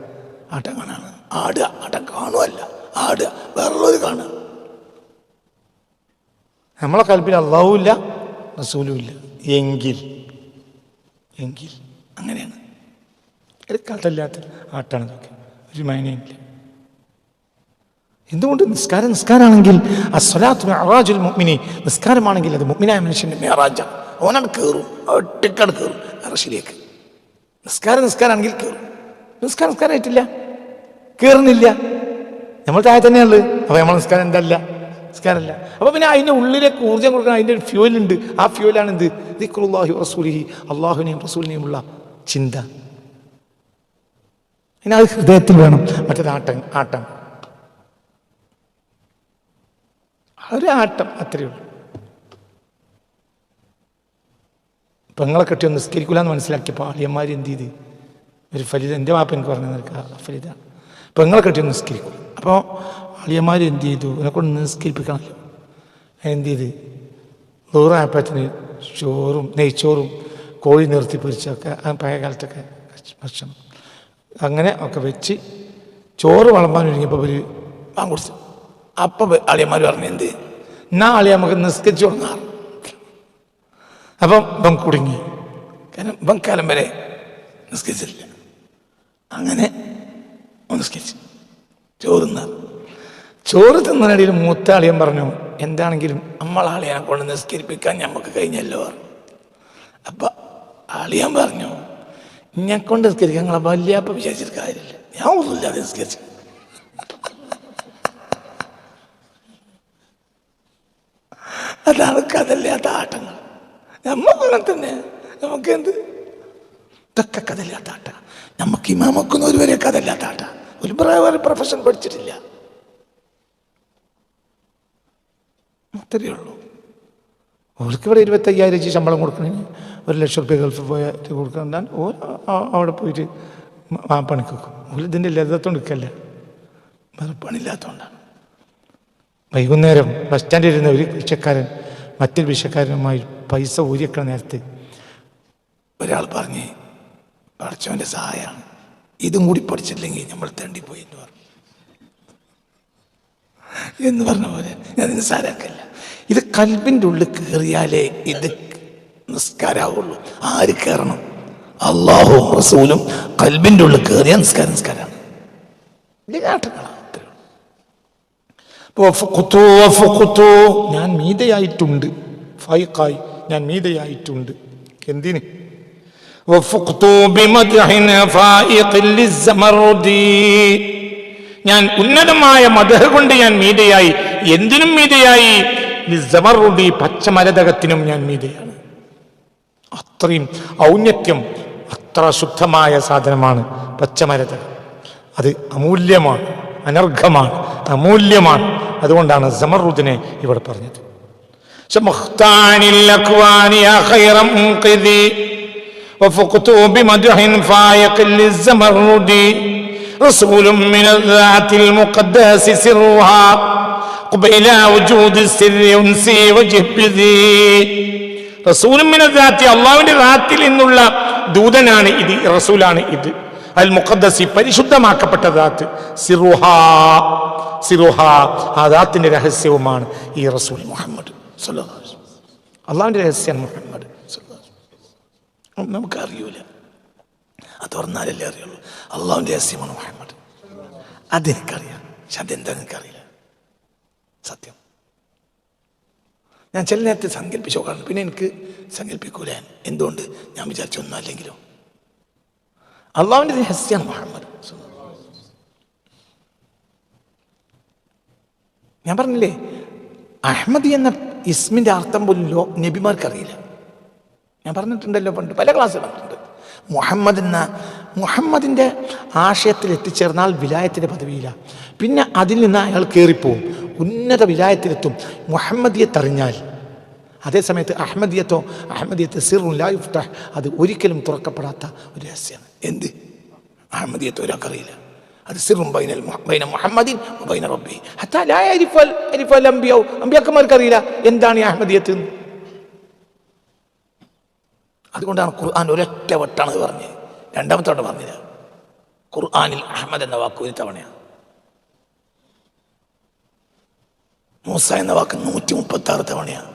ആട്ടം കാണാണ് ആടുക ആട്ടം കാണുമല്ല ആടുക വേറൊരു കാണുക. നമ്മളെ കൽപ്പിൽ അള്ളാഹും റസൂലുമില്ല എങ്കിൽ എങ്കിൽ അങ്ങനെയാണ്. ഒരു കഥയില്ലാത്ത ആട്ടാണ് ഇതൊക്കെ. ഒരു മൈനയില്ല എന്തുകൊണ്ട് നിസ്കാരം നിസ്കാരമാണെങ്കിൽ അസ്വലാത്ത് മെഹറാജുൽ മുഅ്മിനി നിസ്കാരമാണെങ്കിൽ അത് മുഗ്മിനായ മനുഷ്യന്റെ മെഹറാജാണ് അവനാണ് കയറും ഒട്ടിക്കാണ് കയറും അറശിലേക്ക് നിസ്കാരം നിസ്കാരമാണെങ്കിൽ കയറും നിസ്കാരം നിസ്കാരമായിട്ടില്ല കയറുന്നില്ല നമ്മൾ താഴെ തന്നെയാണ് അപ്പോൾ നമ്മൾ നിസ്കാരം എന്തല്ല നിസ്കാരമല്ല. അപ്പോൾ പിന്നെ അതിന്റെ ഉള്ളിലേക്ക് ഊർജം കൊടുക്കണം. അതിന്റെ ഒരു ഫ്യൂവൽ ഉണ്ട്. ആ ഫ്യൂവലാണ് എന്ത് ദിക്റുല്ലാഹി റസൂലിഹി. അള്ളാഹുവിനെയും റസൂലിനെയുമുള്ള ചിന്ത. ഇനി അത് ഹൃദയത്തിൽ വേണം. മറ്റേത് ആട്ടം ആട്ടം. ഒരു ആട്ടം അത്രയേ ഉള്ളൂ. പെങ്ങളെ കെട്ടി ഒന്ന് നിസ്കരിക്കില്ല എന്ന് മനസ്സിലാക്കിയപ്പോൾ ആളിയന്മാർ എന്ത് ചെയ്ത്? ഒരു ഫലിത എന്റെ വാപ്പ എനിക്ക് പറഞ്ഞു നിൽക്കുക ഫലിത പെങ്ങളെ കെട്ടി ഒന്ന് നിസ്കരിക്കും. അപ്പോൾ ആളിയന്മാർ എന്ത് ചെയ്തു? എന്നെക്കൊണ്ട് നിസ്കരിപ്പിക്കണമല്ലോ. എന്ത് ചെയ്ത്? നൂറായപ്പത്തിന് ചോറും നെയ്ച്ചോറും കോഴി നിർത്തി പൊരിച്ചൊക്കെ പഴയ കാലത്തൊക്കെ ഭക്ഷണം. അങ്ങനെ ഒക്കെ വെച്ച് ചോറ് വളമ്പാൻ ഒരുങ്ങിയപ്പോൾ ഒരു വാങ്ങി കൊടുത്തു. അപ്പം അളിയന്മാർ പറഞ്ഞു എന്ത്? എന്നാ അളിയ നമുക്ക് നിസ്കരിച്ചു തുടങ്ങാറ് അപ്പം ഇവൻ കുടുങ്ങി. കാരണം ഇവൻ കാലം വരെ നിസ്കരിച്ചില്ല അങ്ങനെ നിസ്കരിച്ചു. ചോറ് തിന്നാർ ചോറ് തിന്നതിനിടയിൽ മൂത്ത അളിയൻ പറഞ്ഞു എന്താണെങ്കിലും നമ്മളാളിയെ കൊണ്ട് നിസ്കരിപ്പിക്കാൻ നമുക്ക് കഴിഞ്ഞല്ലോ. അപ്പൊ അളിയൻ പറഞ്ഞു എന്നെ കൊണ്ട് നിസ്കരിക്കാൻ നിങ്ങളെ വല്യാപ്പ വിചാരിച്ചിട്ട് കാര്യമില്ല. ഞാൻ ഒന്നുമില്ലാതെ നിസ്കരിച്ചു. അതാണ് കഥയില്ലാത്ത ആട്ടങ്ങൾ നമ്മളെ തന്നെ നമുക്ക് എന്ത് ഇതൊക്കെ കഥയില്ലാത്ത ആട്ട. നമുക്ക് ഇമാമക്കുന്ന ഒരുവരെ കഥയില്ലാത്ത ആട്ട. ഒരു വേറെ പ്രൊഫഷൻ പഠിച്ചിട്ടില്ല. അത്രയേ ഉള്ളൂ. അവർക്ക് ഇവിടെ ഇരുപത്തയ്യായിരം വെച്ച് ശമ്പളം കൊടുക്കണേന് ഒരു ലക്ഷം റുപ്യ ഗൾഫ് പോയിട്ട് കൊടുക്കാൻ അവിടെ പോയിട്ട് ആ പണിക്ക് ഇതിന്റെ ലതത്തോണ്ട് നിൽക്കല്ല. പണിയില്ലാത്തതുകൊണ്ടാണ് വൈകുന്നേരം ബസ് സ്റ്റാൻഡിൽ ഇരുന്ന ഒരു ഭിക്ഷക്കാരൻ മറ്റൊരു ഭിക്ഷക്കാരനുമായി പൈസ ഊരിക്കണ നേരത്തെ ഒരാൾ പറഞ്ഞ് പഠിച്ചവന്റെ സഹായമാണ് ഇതും കൂടി പഠിച്ചില്ലെങ്കിൽ നമ്മൾ തേണ്ടിപ്പോയി എന്ന് പറഞ്ഞു. എന്ന് പറഞ്ഞ പോലെ ഞാൻ നിസ്സാരാക്കല്ല ഇത് കൽബിന്റെ ഉള്ളിൽ കയറിയാലേ ഇത് നിസ്കാരാവുള്ളൂ ആര് കയറണം? അള്ളാഹുവും റസൂലും കൽബിന്റെ ഉള്ളിൽ കയറിയ നിസ്കാരം നിസ്കാരമാണ്. ആട്ടങ്ങളാണ് അത്രേ ഉള്ളൂ. ഇപ്പൊ വഫഖുതു, വഫഖുതു. ഞാൻ മീതയായിട്ടുണ്ട്. ഫൈഖായി ഞാൻ മീതയായിട്ടുണ്ട്. എന്തിന്. ഞാൻ ഉന്നതമായ മതഹ കൊണ്ട് ഞാൻ മീതയായി. എന്തിനും മീതയായി? ലിസ്സമറുദി പച്ചമരതകത്തിനും ഞാൻ മീതയാണ്. അത്രയും ഔന്നത്യം അത്ര ശുദ്ധമായ സാധനമാണ് പച്ചമരതകം അത് അമൂല്യമാണ്. അനർഘമാണ് അമൂല്യമാണ്. അതുകൊണ്ടാണ് സമറുദ്ദിനെ ഇവിടെ പറഞ്ഞത്. റസൂലും അള്ളാവിന്റെ റാത്തിൽ നിന്നുള്ള ദൂതനാണ് ഇത് റസൂലാണ് ഇത്. അൽ മുഖദ്ദസി പരിശുദ്ധമാക്കപ്പെട്ട ദാത്ത് സിറുഹാ സിറുഹാ ആ ദാത്തിന്റെ രഹസ്യവുമാണ് ഈ റസൂൽ മുഹമ്മദ് അള്ളാഹിന്റെ രഹസ്യമാണ് മുഹമ്മദ് സല്ലല്ലാഹു അലൈഹി വസല്ലം. നമുക്ക് അറിയൂല അത് തുറന്നാലല്ലേ അറിയുള്ളൂ. അള്ളാഹുവിന്റെ രഹസ്യമാണ് മുഹമ്മദ്. അതെനിക്കറിയാം. പക്ഷെ അതെന്താ എനിക്കറിയില്ല സത്യം. ഞാൻ ചില നേരത്തെ സങ്കല്പിച്ചു നോക്കാറുണ്ട്. പിന്നെ എനിക്ക് സങ്കല്പിക്കൂല എന്തുകൊണ്ട്? ഞാൻ വിചാരിച്ചൊന്നും അല്ലെങ്കിലോ? അള്ളാഹുവിന്റെ രഹസ്യമാണ് മുഹമ്മദ്. ഞാൻ പറഞ്ഞില്ലേ അഹമ്മദ് എന്ന ഇസ്മിന്റെ അർത്ഥം പോലും ലോ നബിമാർക്കറിയില്ല. ഞാൻ പറഞ്ഞിട്ടുണ്ടല്ലോ പണ്ട് പല ക്ലാസ്സിൽ പറഞ്ഞിട്ടുണ്ട്. മുഹമ്മദ് എന്ന മുഹമ്മദിന്റെ ആശയത്തിൽ എത്തിച്ചേർന്നാൽ വിലായത്തിന്റെ പദവിയില്ല. പിന്നെ അതിൽ നിന്ന് അയാൾ കയറിപ്പോവും ഉന്നത വിലായത്തിലെത്തും. മുഹമ്മദിയെ അറിഞ്ഞാൽ അതേസമയത്ത് അഹമ്മദിയത്തോ അഹമ്മദിയത്ത് സിറും ലായുഫ്ത അത് ഒരിക്കലും തുറക്കപ്പെടാത്ത ഒരു രഹസ്യമാണ് എന്ത്? അഹമ്മദിയത്ത് ഒരാൾക്കറിയില്ല. അത് സിറും ബൈനൽ ബൈന മുഹമ്മദിൻ ബൈന റബ്ബി. ഹത്താ ലാ അരിഫൽ അരിഫൽ അംബിയാവും അമ്പിയാക്കന്മാർക്കറിയില്ല എന്താണ് ഈ അഹമ്മദിയത്ത് അതുകൊണ്ടാണ് ഖുർആൻ ഒരൊറ്റ വട്ടാണ് പറഞ്ഞത്. രണ്ടാമത്തെ വട്ടം പറഞ്ഞില്ല. ഖുർആാനിൽ അഹമ്മദ് എന്ന വാക്ക് ഒരു തവണയാണ്. മൂസ എന്ന വാക്ക് നൂറ്റി മുപ്പത്തി ആറ് തവണയാണ്.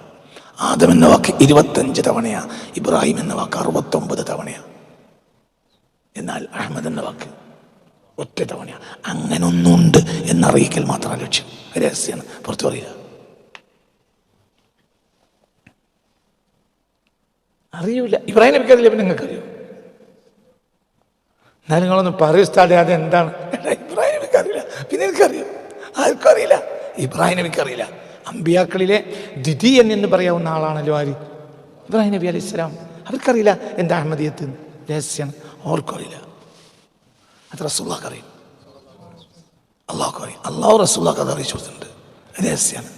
ആദം എന്ന വാക്ക് ഇരുപത്തഞ്ച് തവണയാ ഇബ്രാഹിം എന്ന വാക്ക് അറുപത്തൊമ്പത് തവണയാ. എന്നാൽ അഹമ്മദ് എന്ന വാക്ക് ഒറ്റ തവണയാണ് അങ്ങനെ ഒന്നുണ്ട് എന്നറിയിക്കൽ മാത്രം ലക്ഷ്യം. രഹസ്യമാണ് പുറത്തു പറയില്ല അറിയൂല. ഇബ്രാഹിം നബിക്ക് അറിയില്ല പിന്നെ നിങ്ങൾക്ക് അറിയൂ എന്നാലും നിങ്ങളൊന്ന് പറയുസ്താതെ അത് എന്താണ് ഇബ്രാഹിം നബിക്ക് അറിയില്ല. പിന്നെ എനിക്കറിയൂ ആർക്കും അറിയില്ല. ഇബ്രാഹിം നബിക്ക് അറിയില്ല. അമ്പിയാക്കളിലെ ദ്വിതീയൻ എന്ന് പറയാവുന്ന ആളാണല്ലോ ആര്? ഇബ്രാഹിം നബി അലൈഹി സ്വലാം. അവർക്കറിയില്ല എന്റെ അഹമ്മദിയത്ത് രഹസ്യം രഹസ്യമാണ് അവർക്കും അറിയില്ല അത് റസൂള്ളക്ക് അറിയും. അള്ളാഹ്ക്ക് അറിയും. അള്ളാഹു റസൂള്ളക്ക് അത് അറിയിച്ചു കൊടുത്തിട്ടുണ്ട്. രഹസ്യമാണ്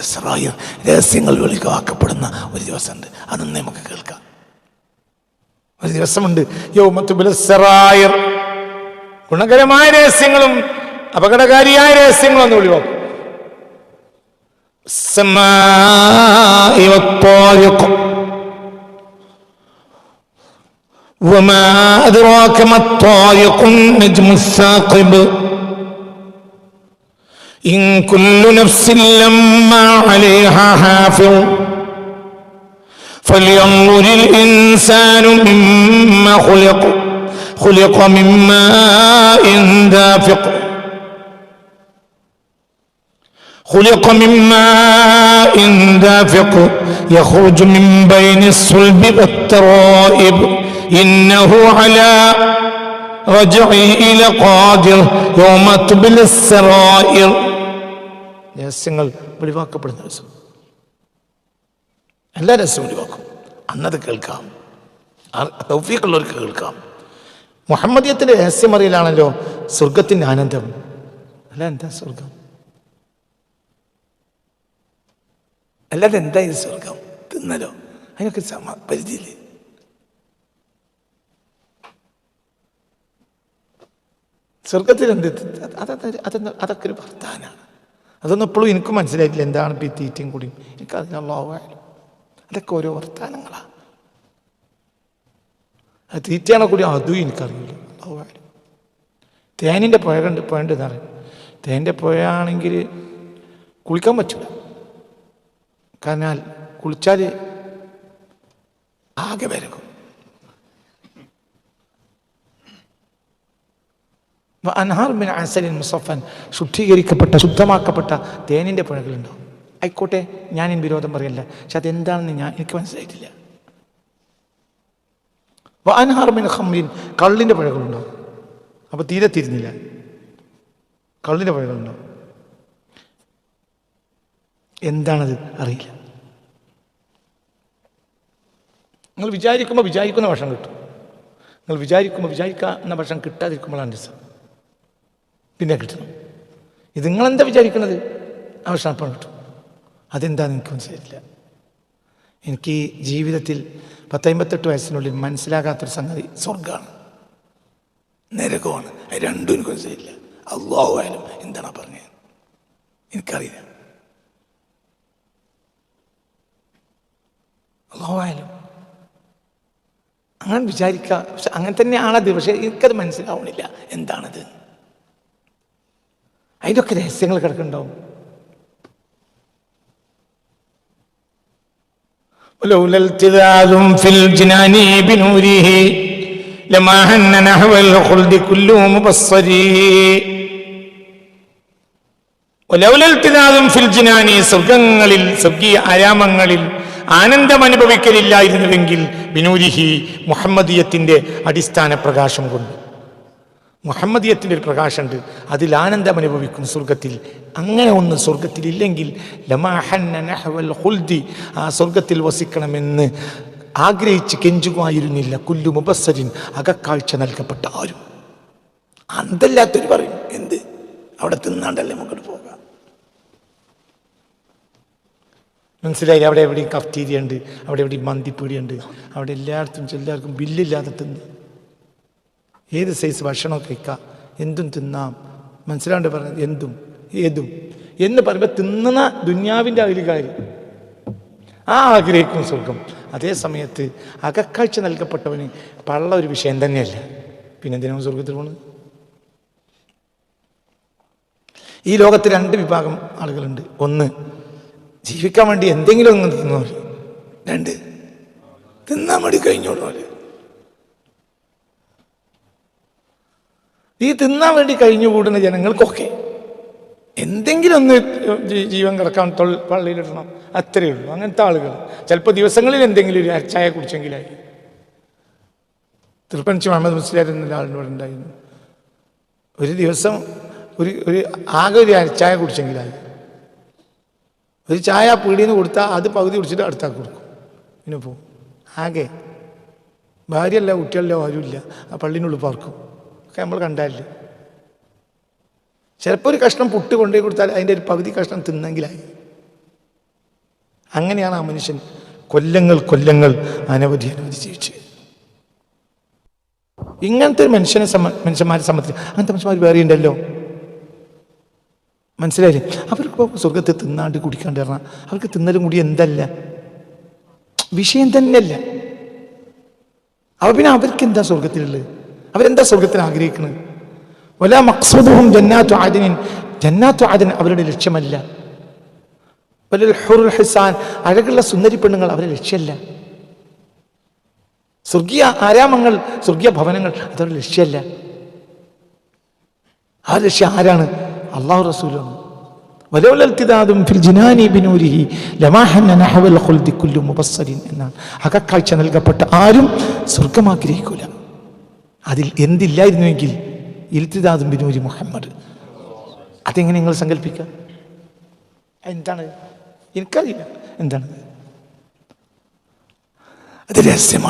സറായർ. രഹസ്യങ്ങൾ വെളിവാക്കപ്പെടുന്ന ഒരു ദിവസമുണ്ട്. അതൊന്ന് നമുക്ക് കേൾക്കാം. ഒരു ദിവസമുണ്ട്. സറായർ. ഗുണകരമായ രഹസ്യങ്ങളും അപകടകാരിയായ രഹസ്യങ്ങളും ഒന്ന് ഒഴിവാക്കും السماء والطارق. وما أدراك ما الطارق النجم الثاقب. إن كل نفس لما عليها حافظ. فلينظر الإنسان مما خلق. خلق من ماء دافق. خلق من ماء دافق يخرج من بين الصلب والترائب إنه على رجعه لقادر يوم تبلى السرائر രഹസ്യങ്ങൾ വെളിവാക്കപ്പെടുന്ന ദിവസം എല്ലാ രഹസ്യവും വെളിവാക്കും അന്നത് കേൾക്കാം ആ- തൗഫീഖുള്ളവർക്ക് കേൾക്കാം മുഹമ്മദിയത്തിന്റെ രഹസ്യം അറിയലാണല്ലോ സ്വർഗത്തിന്റെ ആനന്ദം അല്ല എന്താ സ്വർഗം അല്ലാതെ എന്താ ഇത് സ്വർഗം? തിന്നലോ? അതിനൊക്കെ സമ പരിധിയില്ലേ? സ്വർഗത്തിൽ എന്ത് അതൊന്നും അതൊക്കെ ഒരു വർത്താനാണ് അതൊന്നും എപ്പോഴും എനിക്ക് മനസ്സിലായിട്ടില്ല. എന്താണ് ഇപ്പം ഈ തീറ്റയും കൂടിയും? എനിക്ക് അതിനുള്ള ആവാലും അതൊക്കെ ഓരോ വർത്താനങ്ങളാണ് അത് തീറ്റയാണോ കൂടി അതും എനിക്കറിയില്ല. ആവാലും. തേനിന്റെ പുഴ കണ്ട് പുഴണ്ട് എന്നറിയാം തേന്റെ പുഴയാണെങ്കിൽ കുളിക്കാൻ പറ്റില്ല. കാരണം കുളിച്ചാൽ ആകെ വരകും. അൻഹാർ ബിൻ അസലിൻ മുസഫൻ ശുദ്ധീകരിക്കപ്പെട്ട ശുദ്ധമാക്കപ്പെട്ട തേനിന്റെ പുഴകളുണ്ടോ ആയിക്കോട്ടെ ഞാൻ ഇൻ വിരോധം പറയല്ല. പക്ഷെ അതെന്താണെന്ന് ഞാൻ എനിക്ക് മനസ്സിലായിട്ടില്ല. അൻഹാർ ബിൻ ഹംറിൻ കള്ളിന്റെ പുഴകളുണ്ടോ അപ്പോൾ തീരെ തിരിഞ്ഞില്ല. കള്ളിന്റെ പുഴകളുണ്ടോ എന്താണത് അറിയില്ല. നിങ്ങൾ വിചാരിക്കുമ്പോൾ വിചാരിക്കുന്ന ഭക്ഷണം കിട്ടും. നിങ്ങൾ വിചാരിക്കുമ്പോൾ വിചാരിക്കുന്ന ഭക്ഷണം കിട്ടാതിരിക്കുമ്പോഴാണ് രസം പിന്നെ കിട്ടണം ഇത് നിങ്ങളെന്താ വിചാരിക്കുന്നത്? ആ ഭക്ഷണം അപ്പം കിട്ടും. അതെന്താന്ന് എനിക്ക് മനസ്സിലായില്ല എനിക്ക് ജീവിതത്തിൽ പത്തമ്പത്തെട്ട് വയസ്സിനുള്ളിൽ മനസ്സിലാകാത്തൊരു സംഗതി സ്വർഗമാണ് നരകമാണ്. രണ്ടും എനിക്ക് മനസ്സിലായില്ല അള്ളാഹു ആയാലും എന്താണ് പറഞ്ഞത്? എനിക്കറിയില്ല. അള്ളാഹു ആയാലും അങ്ങനെ വിചാരിക്കുക പക്ഷെ അങ്ങനെ തന്നെയാണത് പക്ഷെ എനിക്കത് മനസ്സിലാവണില്ല എന്താണത് അതിൻ്റെയൊക്കെ രഹസ്യങ്ങൾ കിടക്കുന്നുണ്ടാവും ولولا التذاذ في الجنان بنوره لما هن نحو الخلد كل مبصر ولولا التذاذ في الجنان സ്വർഗങ്ങളിൽ സ്വർഗീയ ആരാമങ്ങളിൽ ആനന്ദം അനുഭവിക്കലില്ലായിരുന്നുവെങ്കിൽ ബിനൂരിഹി മുഹമ്മദീയത്തിന്റെ അടിസ്ഥാന പ്രകാശം കൊണ്ട്. മുഹമ്മദീയത്തിന്റെ ഒരു പ്രകാശമുണ്ട്. അതിൽ ആനന്ദം അനുഭവിക്കും സ്വർഗത്തിൽ അങ്ങനെ ഒന്ന് സ്വർഗത്തിൽ ഇല്ലെങ്കിൽ ഖുൽദി ആ സ്വർഗത്തിൽ വസിക്കണമെന്ന് ആഗ്രഹിച്ച് കെഞ്ചുമായിരുന്നില്ല കുല്ലു മുബസ്സരിൻ അകക്കാഴ്ച നൽകപ്പെട്ട ആരും. അന്തല്ലാത്തൊരു പറയും എന്ത്? അവിടെ തിന്നാണ്ടല്ലേ നമുക്ക് പോകാം മനസ്സിലായി. അവിടെ എവിടെയും കഫ്റ്റീരിയ ഉണ്ട് അവിടെ എവിടെയും മന്തിപ്പീടിയുണ്ട് അവിടെ എല്ലായിടത്തും എല്ലാവർക്കും ബില്ലില്ലാതെ തിന്ന്. ഏത് സൈസ് ഭക്ഷണം കഴിക്കാം? എന്തും തിന്നാം. മനസ്സിലാണ്ട് പറഞ്ഞത് എന്തും ഏതും. എന്ന് പറയുമ്പോൾ തിന്നുന്ന ദുന്യാവിന്റെ അതിൽ കാര്യം. ആ ആഗ്രഹിക്കും സ്വർഗം അതേ സമയത്ത് അകക്കാഴ്ച നൽകപ്പെട്ടവന് പള്ള ഒരു വിഷയം തന്നെയല്ല. പിന്നെ എന്തിനാണ് സ്വർഗത്തിൽ പോകുന്നത് ഈ ലോകത്ത് രണ്ട് വിഭാഗം ആളുകളുണ്ട്. ഒന്ന് ജീവിക്കാൻ വേണ്ടി എന്തെങ്കിലും ഒന്ന് തിന്നോൽ രണ്ട് തിന്നാൻ വേണ്ടി കഴിഞ്ഞോളൂ ഈ തിന്നാൻ വേണ്ടി കഴിഞ്ഞു കൂടുന്ന ജനങ്ങൾക്കൊക്കെ എന്തെങ്കിലും ഒന്ന് ജീവൻ കിടക്കാൻ തൊൾ പള്ളിയിലിടണം. അത്രയേ ഉള്ളൂ. അങ്ങനത്തെ ആളുകൾ. ചിലപ്പോൾ ദിവസങ്ങളിൽ എന്തെങ്കിലും ഒരു ചായ കുടിച്ചെങ്കിലായി. തിരുപ്പനച്ചി മുഹമ്മദ് മുസ്ലിയാർ എന്ന ആളിനോട് ഉണ്ടായിരുന്നു. ഒരു ദിവസം ഒരു ഒരു ആകെ ഒരു അരച്ചായ കുടിച്ചെങ്കിലായി. ഒരു ചായ പീടിയിൽ നിന്ന് കൊടുത്താൽ അത് പകുതി കുടിച്ചിട്ട് അടുത്താക്കി കൊടുക്കും. പിന്നെ പോകും ആകെ ഭാര്യയല്ല കുട്ടികളല്ല ആരുമില്ല. ആ പള്ളിനുള്ളിൽ പാർക്കും. ഒക്കെ നമ്മൾ കണ്ടാലില്ല ചിലപ്പോൾ ഒരു കഷ്ണം പുട്ട് കൊണ്ടുപോയി കൊടുത്താൽ അതിന്റെ ഒരു പകുതി കഷ്ണം തിന്നെങ്കിലായി. അങ്ങനെയാണ് ആ മനുഷ്യൻ കൊല്ലങ്ങൾ കൊല്ലങ്ങൾ അനവധി അനവധി ജീവിച്ചു. ഇങ്ങനത്തെ ഒരു മനുഷ്യനെ മനുഷ്യന്മാരെ സംബന്ധിച്ച് അങ്ങനത്തെ മനുഷ്യന്മാർ വേറെ ഉണ്ടല്ലോ. മനസ്സിലായില്ലേ? അവർക്ക് ഇപ്പോൾ സ്വർഗത്തിൽ തിന്നാണ്ട് കുടിക്കാണ്ട് പറഞ്ഞാൽ അവർക്ക് തിന്നലും കൂടി എന്തല്ല? വിഷയം തന്നെയല്ല. അവ പിന്നെ അവർക്ക് എന്താ സ്വർഗത്തിലുള്ളത് അവരെന്താ സ്വർഗത്തിൽ ആഗ്രഹിക്കുന്നത് വല മക്സൂദും ജന്നാത്തു ആദിനിൻ ജന്നാത്തു ആദിൻ അവരുടെ ലക്ഷ്യമല്ല. വലൽ ഹുറുൽ ഹിസാൻ അഴകുള്ള സുന്ദരി പെണ്ണുങ്ങൾ അവരുടെ ലക്ഷ്യമല്ല. സ്വർഗീയ ആരാമങ്ങൾ സ്വർഗീയ ഭവനങ്ങൾ അതവരുടെ ലക്ഷ്യമല്ല. ആ ലക്ഷ്യം ആരാണ്? അള്ളാഹു റസൂലാണ് എന്നാണ്. അകക്കാഴ്ച നൽകപ്പെട്ട ആരും സ്വർഗം ആഗ്രഹിക്കൂല അതിൽ എന്തില്ലായിരുന്നുവെങ്കിൽ ഇൽത്തിദാദും ബിനൂരി മുഹമ്മദ്. അതെങ്ങനെ നിങ്ങൾ സങ്കല്പിക്ക എന്താണ്? എനിക്കറിയില്ല. എന്താണ്? അത് രഹസ്യമാണ്.